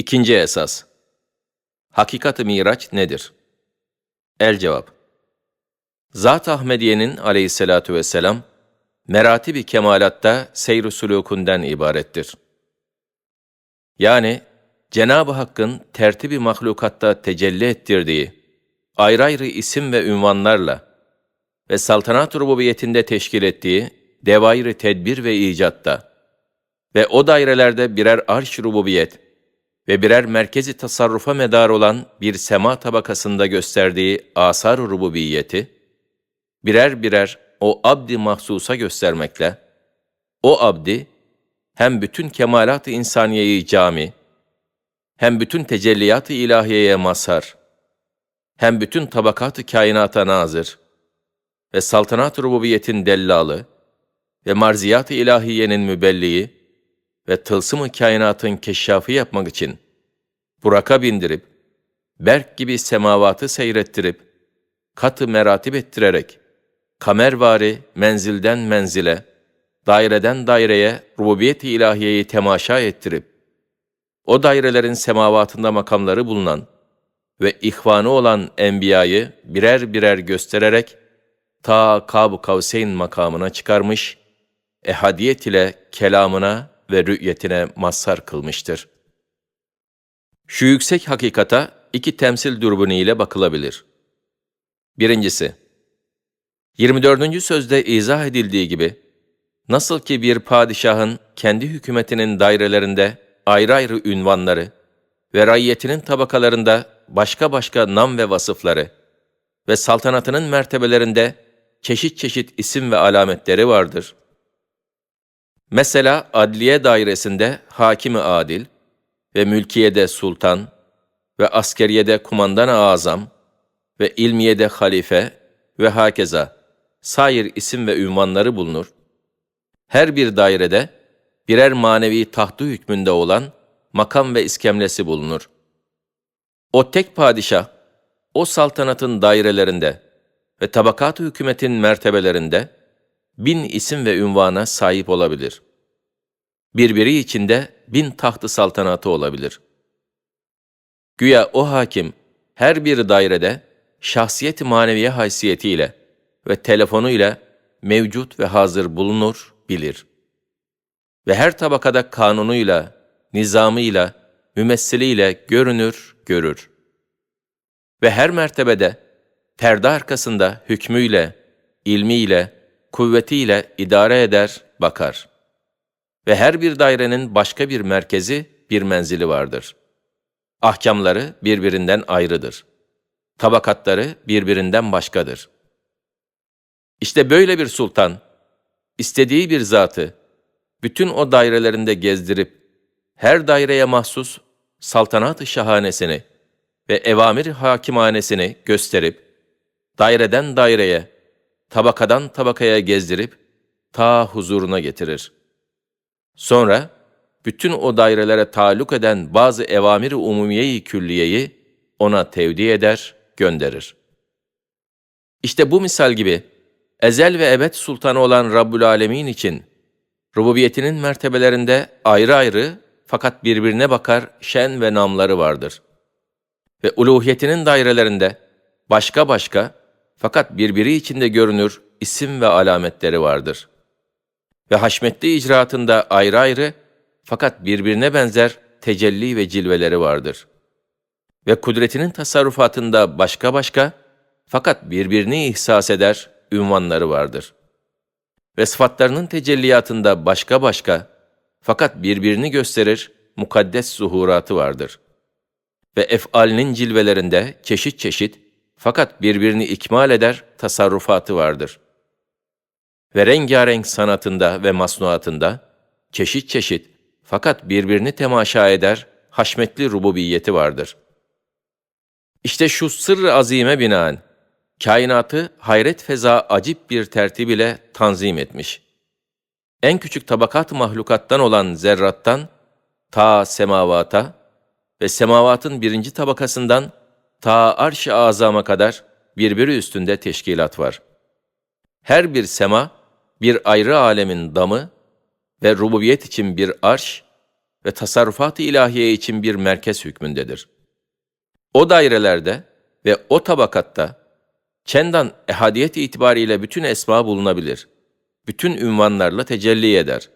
İkinci esas. Hakikat-ı Miraç nedir? El cevap. Zat Ahmediye'nin aleyhissalatu vesselam, meratibi kemalatta seyr-i sulukundan ibarettir. Yani Cenab-ı Hakk'ın tertibi mahlukatta tecelli ettirdiği ayrı ayrı isim ve ünvanlarla ve saltanat rububiyetinde teşkil ettiği devairi tedbir ve icatta ve o dairelerde birer arş rububiyet ve birer merkezi tasarrufa medar olan bir sema tabakasında gösterdiği asar rububiyeti, birer birer o abdi mahsusa göstermekle, o abdi hem bütün kemalat-ı insaniyeyi cami, hem bütün tecelliyat-ı ilahiyeye mazhar, hem bütün tabakat-ı kainata nazır ve saltanat-ı rububiyetin dellalı ve marziyat-ı ilahiyenin mübelliği ve tılsım-ı kainatın keşşafı yapmak için Burak'a bindirip, berk gibi semavatı seyrettirip, katı meratip ettirerek, kamervari menzilden menzile, daireden daireye rububiyet-i ilahiyeyi temaşa ettirip, o dairelerin semavatında makamları bulunan ve ihvanı olan enbiyayı birer birer göstererek, ta Kab-ı Kavseyn makamına çıkarmış, ehadiyet ile kelamına ve rü'yetine mazhar kılmıştır. Şu yüksek hakikata iki temsil dürbünü ile bakılabilir. Birincisi, 24. sözde izah edildiği gibi, nasıl ki bir padişahın kendi hükümetinin dairelerinde ayrı ayrı ünvanları ve raiyetinin tabakalarında başka başka nam ve vasıfları ve saltanatının mertebelerinde çeşit çeşit isim ve alametleri vardır. Mesela adliye dairesinde hakimi adil ve mülkiyede sultan ve askeriyede kumandan-ı azam ve ilmiyede halife ve hakeza sair isim ve ünvanları bulunur. Her bir dairede birer manevi tahtı hükmünde olan makam ve iskemlesi bulunur. O tek padişah, o saltanatın dairelerinde ve tabakat hükümetin mertebelerinde bin isim ve ünvana sahip olabilir. Birbiri içinde bin tahtı saltanatı olabilir. Güya o hakim her bir dairede şahsiyet maneviye haysiyetiyle ve telefonuyla mevcut ve hazır bulunur, bilir. Ve her tabakada kanunuyla, nizamıyla, mümessiliyle görünür, görür. Ve her mertebede perde arkasında hükmüyle, ilmiyle, kuvvetiyle idare eder, bakar. Ve her bir dairenin başka bir merkezi, bir menzili vardır. Ahkamları birbirinden ayrıdır. Tabakatları birbirinden başkadır. İşte böyle bir sultan, istediği bir zatı, bütün o dairelerinde gezdirip, her daireye mahsus saltanat-ı şahanesini ve evamir hakimanesini gösterip, daireden daireye, tabakadan tabakaya gezdirip, ta huzuruna getirir. Sonra, bütün o dairelere taluk eden bazı evamir-i umumiye-i külliyeyi ona tevdi eder, gönderir. İşte bu misal gibi, ezel ve ebed sultanı olan Rabbül Alemin için, rububiyetinin mertebelerinde ayrı ayrı fakat birbirine bakar şen ve namları vardır. Ve uluhiyetinin dairelerinde başka başka fakat birbiri içinde görünür isim ve alametleri vardır. Ve haşmetli icraatında ayrı ayrı fakat birbirine benzer tecelli ve cilveleri vardır. Ve kudretinin tasarrufatında başka başka fakat birbirini ihsas eder ünvanları vardır. Ve sıfatlarının tecelliyatında başka başka fakat birbirini gösterir mukaddes zuhuratı vardır. Ve efalinin cilvelerinde çeşit çeşit fakat birbirini ikmal eder tasarrufatı vardır. Ve rengarenk sanatında ve masnuatında çeşit çeşit fakat birbirini temaşa eder haşmetli rububiyeti vardır. İşte şu sırrı azime binaen, kainatı hayret feza acip bir tertib ile tanzim etmiş. En küçük tabakat mahlukattan olan zerrattan, ta semavata ve semavatın birinci tabakasından ta arş-ı azama kadar birbiri üstünde teşkilat var. Her bir sema, bir ayrı alemin damı ve rububiyet için bir arş ve tasarrufat-ı ilahiye için bir merkez hükmündedir. O dairelerde ve o tabakatta çendan ehadiyet itibariyle bütün esma bulunabilir. Bütün ünvanlarla tecelli eder.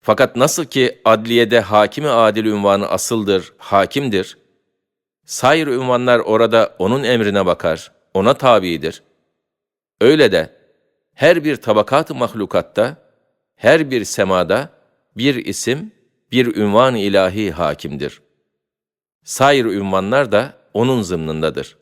Fakat nasıl ki adliyede hakimi adil ünvanı asıldır, hakimdir, sair ünvanlar orada onun emrine bakar, ona tabidir. Öyle de her bir tabakat-ı mahlukatta, her bir semada bir isim, bir ünvan ilahi hakimdir. Sair ünvanlar da onun zımnındadır.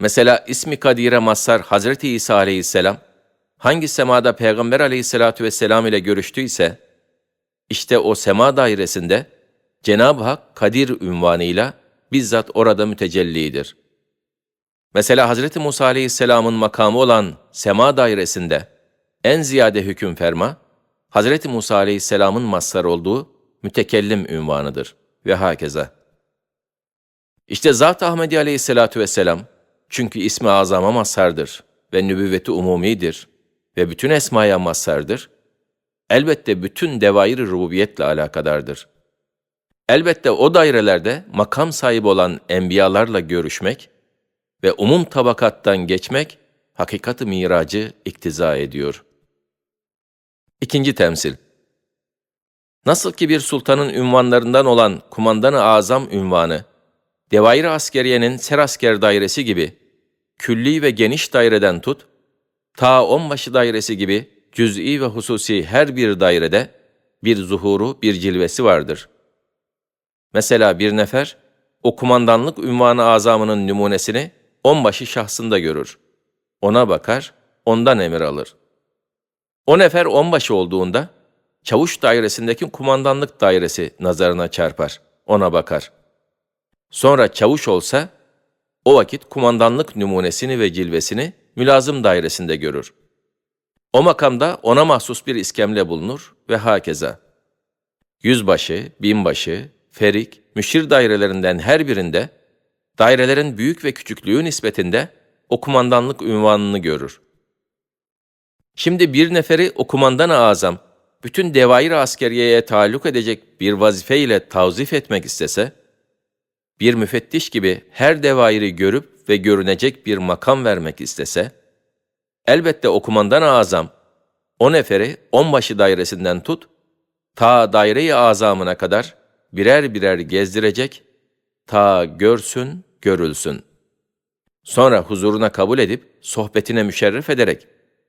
Mesela ismi kadire mazhar Hazreti İsa aleyhisselam, hangi semada Peygamber aleyhissalatü vesselam ile görüştüyse, işte o sema dairesinde Cenab-ı Hak Kadir ünvanıyla bizzat orada mütecellidir. Mesela Hazreti Musa aleyhisselamın makamı olan sema dairesinde en ziyade hüküm ferma, Hazreti Musa aleyhisselamın mazhar olduğu mütekellim ünvanıdır ve hakeza. İşte Zat-ı Ahmedi aleyhissalatu vesselam, çünkü ismi azama mazhardır ve nübüvveti umumidir ve bütün esmaya mazhardır, elbette bütün devair-i rububiyetle alakadardır. Elbette o dairelerde makam sahibi olan enbiyalarla görüşmek ve umum tabakattan geçmek, hakikat-ı miracı iktiza ediyor. İkinci temsil Nasıl ki bir sultanın ünvanlarından olan kumandan-ı azam ünvanı, Devair-i askeriyenin serasker dairesi gibi, külli ve geniş daireden tut, ta onbaşı dairesi gibi cüz'i ve hususi her bir dairede bir zuhuru, bir cilvesi vardır. Mesela bir nefer, o kumandanlık ünvanı azamının numunesini onbaşı şahsında görür. Ona bakar, ondan emir alır. O nefer onbaşı olduğunda, çavuş dairesindeki kumandanlık dairesi nazarına çarpar, ona bakar. Sonra çavuş olsa, o vakit kumandanlık numunesini ve cilvesini mülazım dairesinde görür. O makamda ona mahsus bir iskemle bulunur ve hakeza. Yüzbaşı, binbaşı, ferik, müşir dairelerinden her birinde, dairelerin büyük ve küçüklüğü nispetinde o kumandanlık ünvanını görür. Şimdi bir neferi o kumandan azam, bütün devair askeriyeye taalluk edecek bir vazife ile tavzif etmek istese, bir müfettiş gibi her devairi görüp ve görünecek bir makam vermek istese, elbette o kumandan azam, o neferi onbaşı dairesinden tut, ta daire-i azamına kadar birer birer gezdirecek, ta görsün, görülsün. Sonra huzuruna kabul edip, sohbetine müşerref ederek,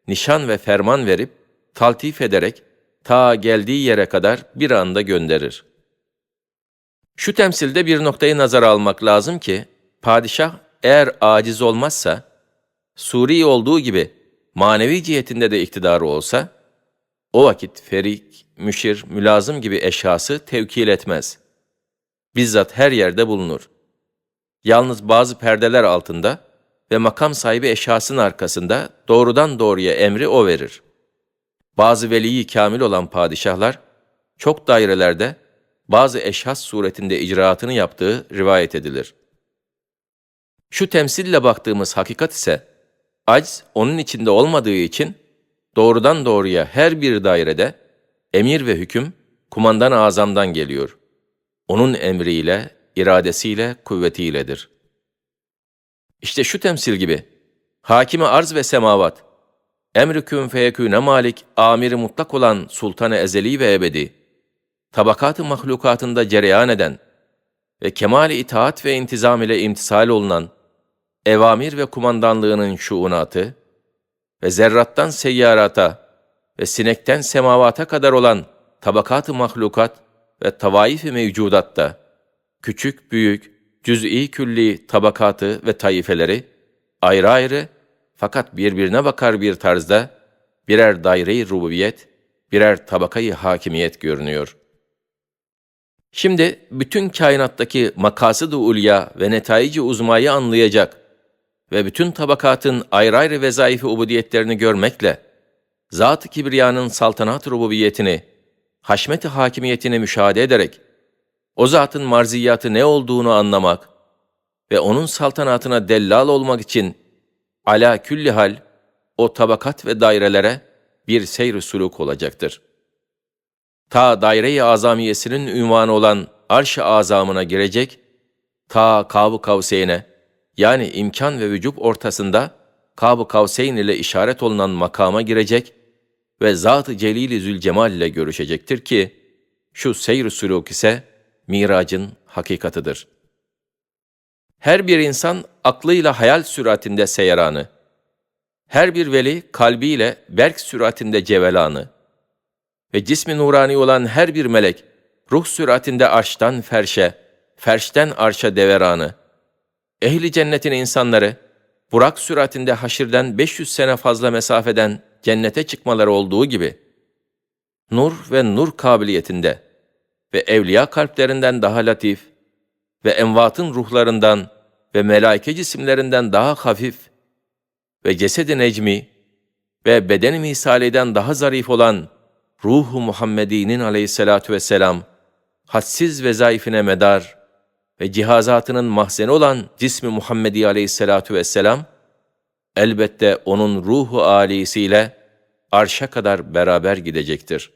nişan ve ferman verip, taltif ederek, ta geldiği yere kadar bir anda gönderir. Şu temsilde bir noktayı nazara almak lazım ki, padişah eğer aciz olmazsa, Suri olduğu gibi manevi cihetinde de iktidarı olsa, o vakit ferik, müşir, mülazım gibi eşhası tevkil etmez. Bizzat her yerde bulunur. Yalnız bazı perdeler altında ve makam sahibi eşhasın arkasında doğrudan doğruya emri o verir. Bazı veliyi kamil olan padişahlar, çok dairelerde bazı eşhas suretinde icraatını yaptığı rivayet edilir. Şu temsille baktığımız hakikat ise, acz onun içinde olmadığı için, doğrudan doğruya her bir dairede emir ve hüküm kumandan azamdan geliyor. Onun emriyle, iradesiyle, kuvvetiyledir. İşte şu temsil gibi, hakimi arz ve semavat, emri kün feyekûne malik, amiri mutlak olan sultanı ezeli ve ebedi, tabakat-ı mahlukatında cereyan eden ve kemal itaat ve intizam ile imtisal olunan evamir ve kumandanlığının şuunatı ve zerrattan seyyarata ve sinekten semavata kadar olan tabakat-ı mahlukat ve tavaif-i mevcudatta küçük büyük, cüz'i külli tabakatı ve taifeleri ayrı ayrı fakat birbirine bakar bir tarzda birer daire-i rububiyet, birer tabakayı hakimiyet görünüyor. Şimdi bütün kainattaki makasıd-ı ulya ve netaici uzmayı anlayacak ve bütün tabakatın ayrı ayrı vezaifi ubudiyetlerini görmekle, Zat-ı Kibriya'nın saltanat rububiyetini, haşmet-i hakimiyetini müşahede ederek, o zatın marziyatı ne olduğunu anlamak ve onun saltanatına dellal olmak için ala külli hal o tabakat ve dairelere bir seyr suluk olacaktır.'' ta daire-i azamiyesinin ünvanı olan arş-ı azamına girecek, ta Kab-ı Kavseyn'e, yani imkan ve vücub ortasında Kab-ı Kavseyn ile işaret olunan makama girecek ve Zat-ı Celil-i Zülcemal ile görüşecektir ki, şu seyr-i sülûk ise miracın hakikatıdır. Her bir insan aklıyla hayal süratinde seyranı, her bir veli kalbiyle berk süratinde cevelanı ve cismi nurani olan her bir melek ruh süratinde arştan ferşe, ferşten arşa deveranı, ehli cennetin insanları Burak süratinde haşirden 500 sene fazla mesafeden cennete çıkmaları olduğu gibi, nur ve nur kabiliyetinde ve evliya kalplerinden daha latif ve envatın ruhlarından ve melaike cisimlerinden daha hafif ve cesed-i necmi ve beden-i misaliden daha zarif olan ruhu Muhammedi'nin aleyhissalatu vesselam, hadsiz vezaifine medar ve cihazatının mahzeni olan cismi Muhammedi aleyhissalatu vesselam, elbette onun ruhu âlisiyle arşa kadar beraber gidecektir.''